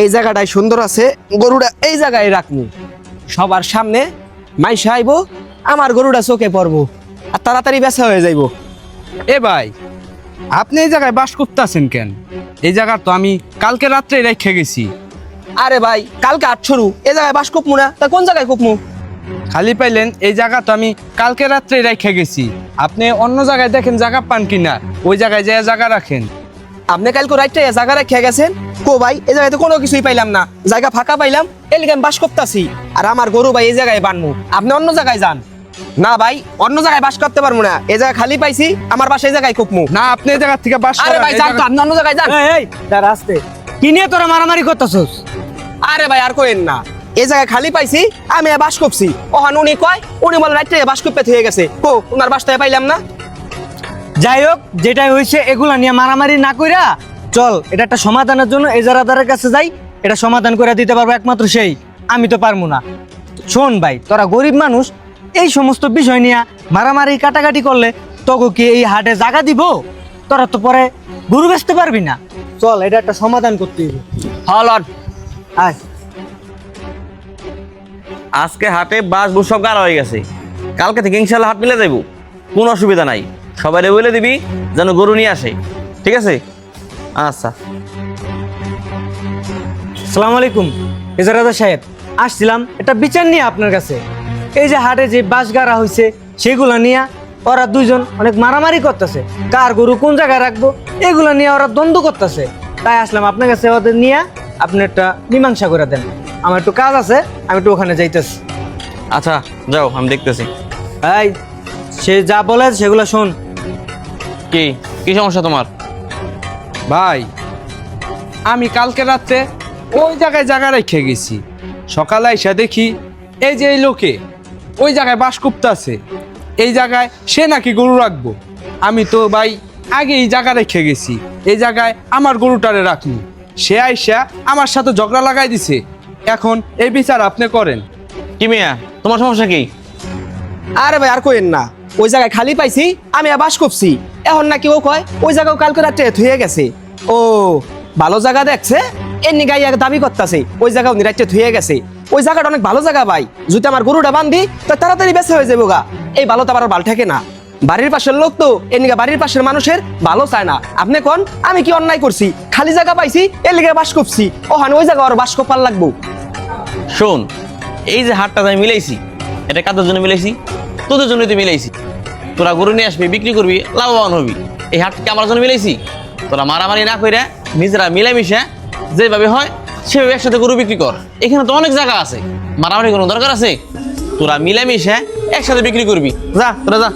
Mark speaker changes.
Speaker 1: এই জায়গাটাই সুন্দর আছে, গরুটা এই জায়গায় রাখব। সবার সামনে মাইসা আইবো, আমার গরুটা চোখে পড়ব, আর তাড়াতাড়ি বেচা হয়ে যাইবো।
Speaker 2: এ ভাই, আপনি এই জায়গায় বাস করতেছেন কেন? এই জায়গা তো আমি কালকে রাত্রে রেখে গেছি।
Speaker 1: আরে ভাই, কালকে আটশোরু এই জায়গায় বাস কুপমু না? তা কোন জায়গায় কুপমু
Speaker 2: খালি পাইলেন, এই জায়গা তো আমি কালকে রাত্রে রেখে গেছি। আপনি অন্য জায়গায় দেখেন জায়গা পান কিনা, ওই জায়গায় যে জায়গা রাখেন।
Speaker 1: আপনি কালকে রাইটটা জায়গা রেখে গেছেন? কো ভাই এই জায়গায় তো কোনো কিছুই পাইলাম না। জায়গা ফাঁকা পাইলাম এই লিগে আমি বাস করতেছি। আর আমার গরু ভাই এই জায়গায় বানমু। আপনি অন্য জায়গায় যান। না ভাই অন্য জায়গায় বাস করতে পারব না। এই জায়গায় খালি পাইছি আমার বাসা এই জায়গায় কুপমু
Speaker 2: না আপনি এই জায়গা থেকে বাস
Speaker 1: আরে ভাই যান তো আপনি অন্য জায়গায় যান।
Speaker 3: এই তার আসতে। কি নিয়ে তোরা মারামারি করতেছস?
Speaker 1: আরে ভাই আর কোয়েন না। এই জায়গায় খালি পাইছি আমি বাস করছি। ওহান উনি কয় উনি বলে রাইটে বাস করতে থেকে গেছে। কো উনার বাসটায় পাইলাম না।
Speaker 3: যাই হোক যেটাই হয়েছে এগুলা নিয়ে মারামারি না কইরা চল এটা একটা সমাধানের জন্য এজারাদারের কাছে যাই এটা সমাধান করে দিতে পারব একমাত্র সেই। আমি তো পারব না। শোন ভাই তোরা গরিব মানুষ এই সমস্ত বিষয় নিয়ে মারামারি কাটাকাটি করলে তোকে কি এই হাটে জায়গা দিব? তোরা তো পরে গরু বেচতে পারবি না। চল এটা একটা সমাধান করতে হবে।
Speaker 1: হলন
Speaker 3: আয়।
Speaker 4: আজকে হাটে বাস বুস সব গাড়া হয়ে গেছে। কালকে থেকে ইনশাল্লাহ হাট মিলে যাইব। কোনো অসুবিধা নাই। সবাই বলে দিবি যেন গরু নিয়ে আসে। ঠিক আছে? আচ্ছা।
Speaker 3: সালাম আলাইকুম এজারাদা সাহেব। আসছিলাম একটা বিচার নিয়ে আপনার কাছে। এই যে হাটে যে বাস গাড়া হয়েছে সেগুলো নিয়ে ওরা দুইজন অনেক মারামারি করতেছে। কার গরু কোন জায়গায় রাখব এগুলো নিয়ে ওরা দ্বন্দ্ব করতেছে। তাই আসলাম আপনার কাছে ওদের নিয়ে আপনি একটা মীমাংসা করে দেন। আমার একটু কাজ আছে আমি একটু ওখানে যাইতেছি।
Speaker 4: আচ্ছা যাও আমি দেখতেছি।
Speaker 3: এই সে যা বলে সেগুলো শোন।
Speaker 4: কি? কি সমস্যা তোমার?
Speaker 2: ভাই আমি কালকে রাত্রে ওই জায়গায় জায়গা রেখে গেছি। সকালে এসে দেখি এই যে এই লোকে ওই জায়গায় বাস আছে। এই জায়গায় সে নাকি গরু রাখব। আমি তো ভাই আগে এই জায়গা রেখে গেছি। এই জায়গায় আমার গরুটারে রাখব। সে আইসা আমার সাথে ঝগড়া লাগাই দিছে। এখন এই বিচার আপনি করেন।
Speaker 4: কি মিয়া? তোমার সমস্যা কি?
Speaker 1: আরে ভাই আর কোয়েন না। ওই জায়গায় খালি পাইছি, আমি বাস করছি। এখন নাকি ও কয়, ওই জায়গাও কালকে রাত্রে থুয়ে গেছে। ও, ভালো জায়গা দেখছে? এমনি গাই এক দাবি করতেছে, ওই জায়গা উনি রাত্রে থুয়ে গেছে। ওই জায়গাটা অনেক ভালো জায়গা ভাই, যদি আমার গরুটা বান্ধি, তো তাড়াতাড়ি বেঁচে হয়ে যাব গা। এই ভালো তো আবার ভালো থাকে না। বাড়ির পাশের লোক তো, এমনি বাড়ির পাশের মানুষের ভালো চায় না। আপনি কোন? আমি কি অন্যায় করছি? খালি জায়গা পাইছি, এর লিগে বাস করছি। ও ওখানে ওই জায়গা আর বাস কপার লাগবো।
Speaker 4: শোন, এই যে হাটটা আমি মিলাইছি, এটা কাদের জন্য মিলাইছি? তোদের জন্যই তো মিলাইছি। তোরা গরু নিয়ে আসবি, বিক্রি করবি, লাভবান হবি। এই হাটকে আমার জন্য মিলাইছি। তোরা মারামারি না করে নিজেরা মিলামিশা যেভাবে হয়, সেভাবে একসাথে গরু বিক্রি কর। এখানে তো অনেক জায়গা আছে। মারামারি কোনো দরকার আছে? তোরা মিলামিশা একসাথে বিক্রি করবি। যা, তোরা যা।